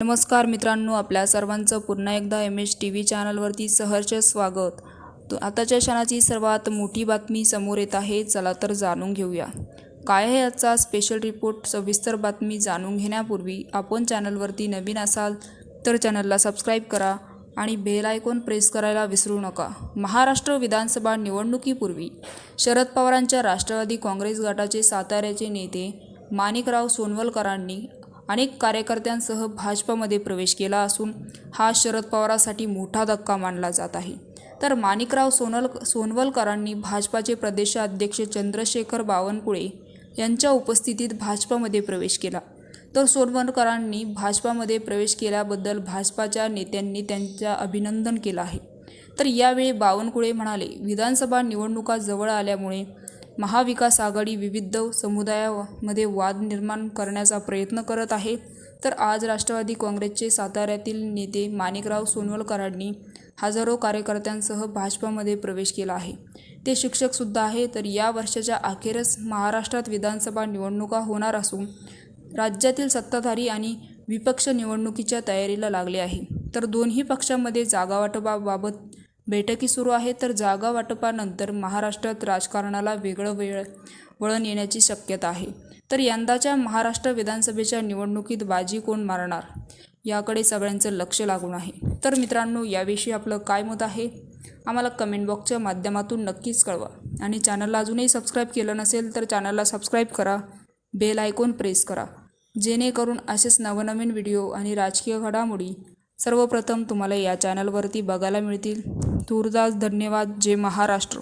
नमस्कार मित्रांनो आपल्या सर्वांचं पुन्हा एकदा एम एच टी व्ही चॅनलवरती सहर्ष स्वागत. आताच्या क्षणाची सर्वात मोठी बातमी समोर येत आहे चला तर जाणून घेऊया. काय आहे याचा स्पेशल रिपोर्ट सविस्तर बातमी जाणून घेण्यापूर्वी आपण चॅनलवरती नवीन असाल तर चॅनलला सबस्क्राईब करा आणि बेल आयकॉन प्रेस करायला विसरू नका. महाराष्ट्र विधानसभा निवडणुकीपूर्वी शरद पवारांच्या राष्ट्रवादी काँग्रेस गटाचे साताऱ्याचे नेते माणिकराव सोनवलकरांनी अनेक कार्यकर्त्यांसह भाजपमध्ये प्रवेश केला असून हा शरद पवारांसाठी मोठा धक्का मानला जात आहे. तर माणिकराव सोनल सोनवलकरांनी भाजपाचे प्रदेशाध्यक्ष चंद्रशेखर बावनकुळे यांच्या उपस्थितीत भाजपामध्ये प्रवेश केला. तर सोनवलकरांनी भाजपामध्ये प्रवेश केल्याबद्दल भाजपाच्या नेत्यांनी त्यांच्या अभिनंदन केलं आहे. तर यावेळी बावनकुळे म्हणाले विधानसभा निवडणुका जवळ आल्यामुळे महाविकास आघाडी विविध समुदायामध्ये वाद निर्माण करण्याचा प्रयत्न करत आहे. तर आज राष्ट्रवादी काँग्रेसचे साताऱ्यातील नेते माणिकराव सोनवलकरांनी हजारो कार्यकर्त्यांसह भाजपामध्ये प्रवेश केला आहे. ते शिक्षकसुद्धा आहे तर या वर्षाच्या अखेरच महाराष्ट्रात विधानसभा निवडणुका होणार असून राज्यातील सत्ताधारी आणि विपक्ष निवडणुकीच्या तयारीला लागले आहे. तर दोन्ही पक्षांमध्ये जागावाटपाबाबत बैठकी सुरू आहे तर जागा वाटपानंतर महाराष्ट्रात राजकारणाला वेगळं वेळ वळण येण्याची शक्यता आहे. तर यंदाच्या महाराष्ट्र विधानसभेच्या निवडणुकीत बाजी कोण मारणार? याकडे सगळ्यांचं लक्ष लागून आहे. तर मित्रांनो याविषयी आपलं काय मत आहे? आम्हाला कमेंट बॉक्सच्या माध्यमातून नक्कीच कळवा. आणि चॅनलला अजूनही सबस्क्राईब केलं नसेल तर चॅनलला सबस्क्राईब करा. बेल आयकॉन प्रेस करा. जेणेकरून असेच नवनवीन व्हिडिओ आणि राजकीय घडामोडी सर्वप्रथम तुम्हाला या चॅनलवरती बघायला मिळतील. तुर्दास धन्यवाद. जय महाराष्ट्र.